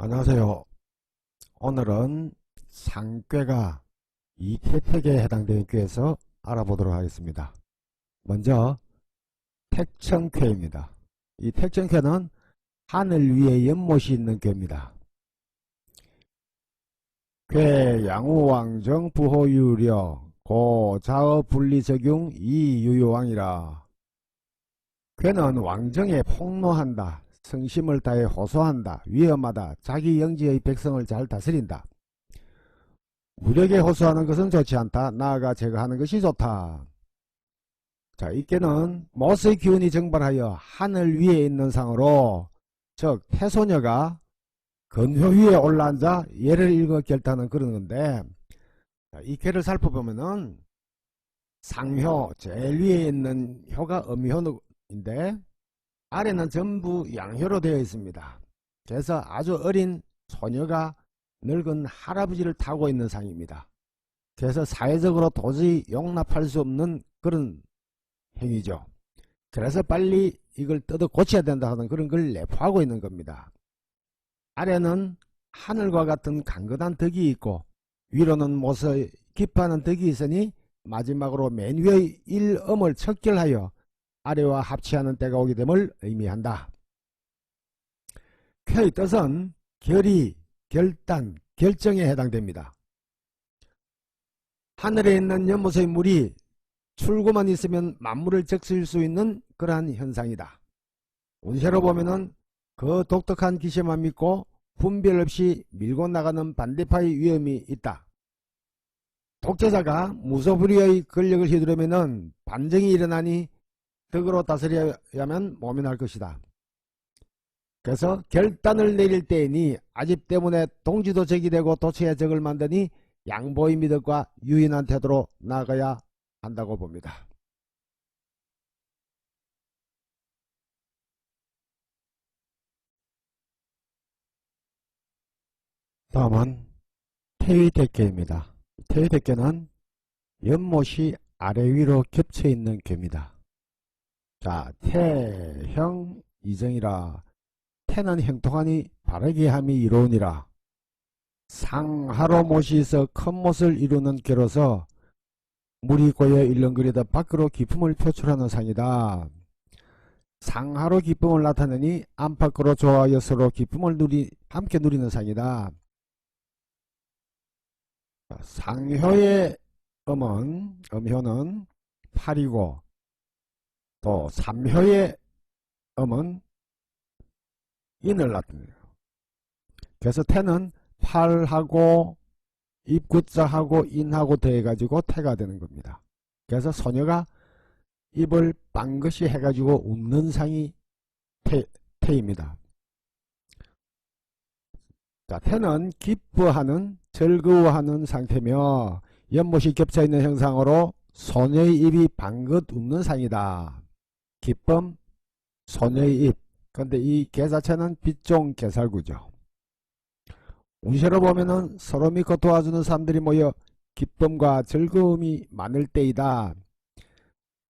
안녕하세요. 오늘은 상괴가 이 태택에 해당되는 꾀에서 알아보도록 하겠습니다. 먼저 택천쾌입니다. 이 택천쾌는 하늘 위에 연못이 있는 꾀입니다. 쾌 양우왕정 부호유려 고자어 분리적용 이유요왕이라 쾌는 왕정에 폭로한다. 성심을 다해 호소한다. 위험하다. 자기 영지의 백성을 잘 다스린다. 무력에 호소하는 것은 좋지 않다. 나아가 제거하는 것이 좋다. 자, 이께는 못의 기운이 증발하여 하늘 위에 있는 상으로 즉 태소녀가 근효 위에 올라앉아 예를 읽어 결단하는 그런 건데 자, 이 개를 살펴보면은 상효 제일 위에 있는 효가 음효인데 아래는 전부 양효로 되어 있습니다. 그래서 아주 어린 소녀가 늙은 할아버지를 타고 있는 상입니다. 그래서 사회적으로 도저히 용납할 수 없는 그런 행위죠. 그래서 빨리 이걸 뜯어 고쳐야 된다 하는 그런 걸 내포하고 있는 겁니다. 아래는 하늘과 같은 강건한 덕이 있고 위로는 못을 기파하는 덕이 있으니 마지막으로 맨 위의 일음을 척결하여 아래와 합치하는 때가 오게 됨을 의미한다. 쾌의 뜻은 결의, 결단, 결정에 해당됩니다. 하늘에 있는 연못의 물이 출구만 있으면 만물을 적실 수 있는 그러한 현상이다. 운세로 보면은 그 독특한 기세만 믿고 분별 없이 밀고 나가는 반대파의 위험이 있다. 독재자가 무소불위의 권력을 휘두르면은 반정이 일어나니 덕으로 다스려야만 모면할 것이다. 그래서 결단을 내릴 때이니 아집 때문에 동지도 적이 되고 도처에 적을 만드니 양보의 미덕과 유인한 태도로 나아가야 한다고 봅니다. 다음은 태위대께입니다. 태위대께는 연못이 아래 위로 겹쳐 있는 궤입니다. 자, 태형 이정이라 태는 행통하니 바르게 함이 이로우니라 상하로 못이 있어 큰 못을 이루는 괴로서 물이 고여 일렁거리다 밖으로 기품을 표출하는 상이다. 상하로 기쁨을 나타내니 안팎으로 좋아하여 서로 기쁨을 누리 함께 누리는 상이다. 상효의 음은 음효는 팔이고 또 삼효의 음은 인을 나타내요. 그래서 태는 팔하고 입구자하고 인하고 더해가지고 태가 되는 겁니다. 그래서 소녀가 입을 빵긋이 해가지고 웃는 상이 태, 태입니다. 자, 태는 기뻐하는 즐거워하는 상태며 연못이 겹쳐있는 형상으로 소녀의 입이 방긋 웃는 상이다. 기쁨, 소녀의 입. 근데 이 개 자체는 빛종 개살구죠. 운세로 보면은 서로 믿고 도와주는 사람들이 모여 기쁨과 즐거움이 많을 때이다.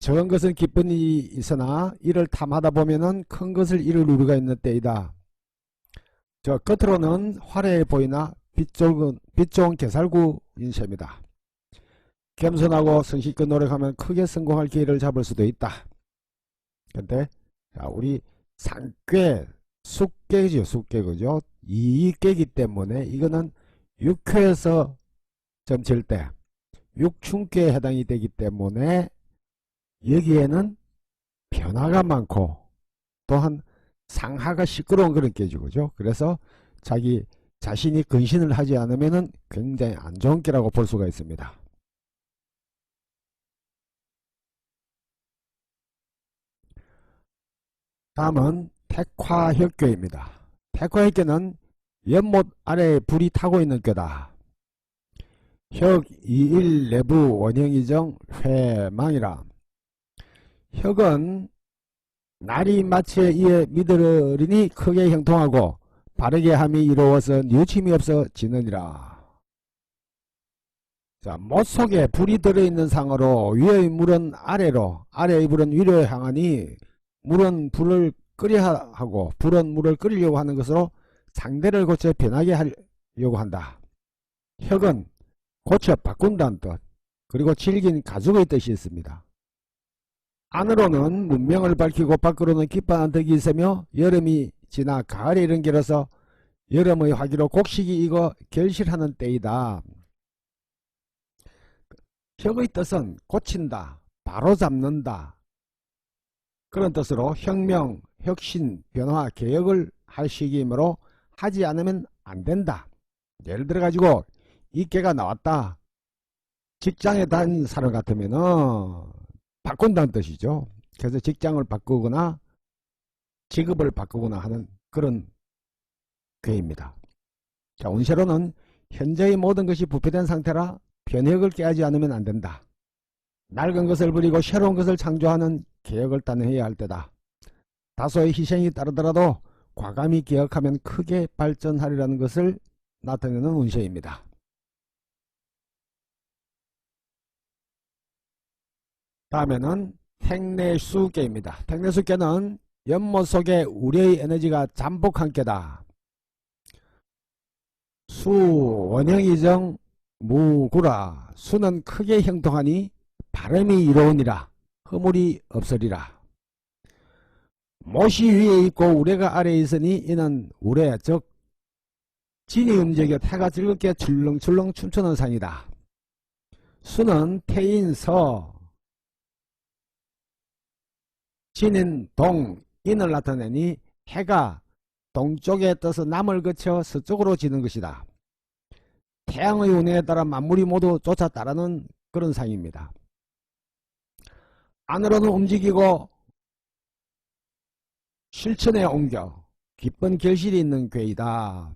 적은 것은 기쁜 일이 있으나 이를 탐하다 보면은 큰 것을 이룰 우리가 있는 때이다. 저 겉으로는 화려해 보이나 빛 좋은, 빛 좋은 개살구 인셈이다. 겸손하고 성실껏 노력하면 크게 성공할 기회를 잡을 수도 있다. 근데 자, 우리 상괴 숙괴죠 숙괴 그죠 이괴기 때문에 이거는 육회에서 점칠 때 육충괴에 해당이 되기 때문에 여기에는 변화가 많고 또한 상하가 시끄러운 그런 깨죠 그죠 그래서 자기 자신이 근신을 하지 않으면 굉장히 안 좋은 깨라고 볼 수가 있습니다 다음은 택화혁교입니다. 택화혁교는 연못 아래에 불이 타고 있는 교다. 혁 2일 내부 원형이정 회망이라 혁은 날이 마치에 이에 미들으리니 크게 형통하고 바르게 함이 이루어서 뉘우침이 없어 지느니라. 자, 못 속에 불이 들어있는 상으로 위의 물은 아래로, 아래의 불은 위로 향하니 물은 불을 끓여 하고 불은 물을 끓이려고 하는 것으로 상대를 고쳐 변하게 하려고 한다. 혁은 고쳐 바꾼다는 뜻, 그리고 질긴 가죽의 뜻이 있습니다. 안으로는 문명을 밝히고 밖으로는 기뻐하는 덕이 있으며 여름이 지나 가을에 이른 길어서 여름의 화기로 곡식이 익어 결실하는 때이다. 혁의 뜻은 고친다, 바로 잡는다. 그런 뜻으로 혁명, 혁신, 변화, 개혁을 할 시기이므로 하지 않으면 안 된다. 예를 들어 가지고 이 개가 나왔다. 직장에 다니는 사람 같으면 은 바꾼다는 뜻이죠. 그래서 직장을 바꾸거나 직업을 바꾸거나 하는 그런 괴입니다. 자, 운세로는 현재의 모든 것이 부패된 상태라 변혁을 깨하지 않으면 안 된다. 낡은 것을 버리고 새로운 것을 창조하는 개혁을 단해야 할 때다. 다소의 희생이 따르더라도 과감히 개혁하면 크게 발전하리라는 것을 나타내는 운세입니다. 다음에는 택내수계입니다. 택내수계는 연못 속에 우리의 에너지가 잠복한 깨다. 수 원형이정 무구라 수는 크게 형통하니 바람이 이로우니라 허물이 없으리라. 못이 위에 있고 우레가 아래에 있으니 이는 우레 즉 진이 움직여 태가 즐겁게 출렁출렁 춤추는 상이다. 수는 태인 서 진인 동 인을 나타내니 해가 동쪽에 떠서 남을 거쳐 서쪽으로 지는 것이다. 태양의 운행에 따라 만물이 모두 쫓아 따르는 그런 상입니다. 안으로는 움직이고 실천에 옮겨 기쁜 결실이 있는 괴이다.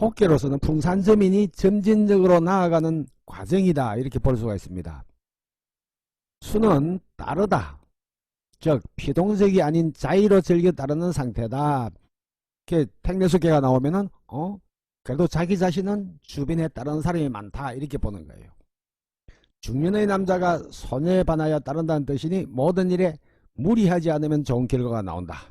혹계로서는 풍산점인이 점진적으로 나아가는 과정이다 이렇게 볼 수가 있습니다. 수는 따르다. 즉 피동색이 아닌 자의로 즐겨 따르는 상태다. 이렇게 택내수계가 나오면은 어 그래도 자기 자신은 주변에 따르는 사람이 많다 이렇게 보는 거예요. 중년의 남자가 소녀에 반하여 따른다는 뜻이니 모든 일에 무리하지 않으면 좋은 결과가 나온다.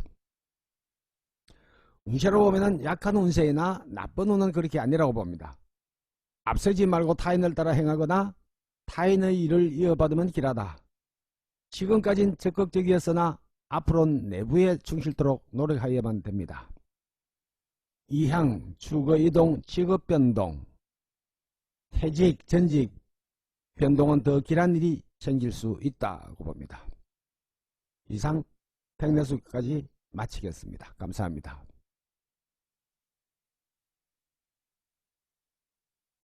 운세로 보면은 약한 운세나 나쁜 운은 그렇게 아니라고 봅니다. 앞서지 말고 타인을 따라 행하거나 타인의 일을 이어받으면 길하다. 지금까진 적극적이었으나 앞으로는 내부에 충실토록 노력하여야만 됩니다. 이향, 주거이동, 직업변동, 퇴직, 전직, 변동은 더 길한 일이 생길 수 있다고 봅니다. 이상 백내수까지 마치겠습니다. 감사합니다.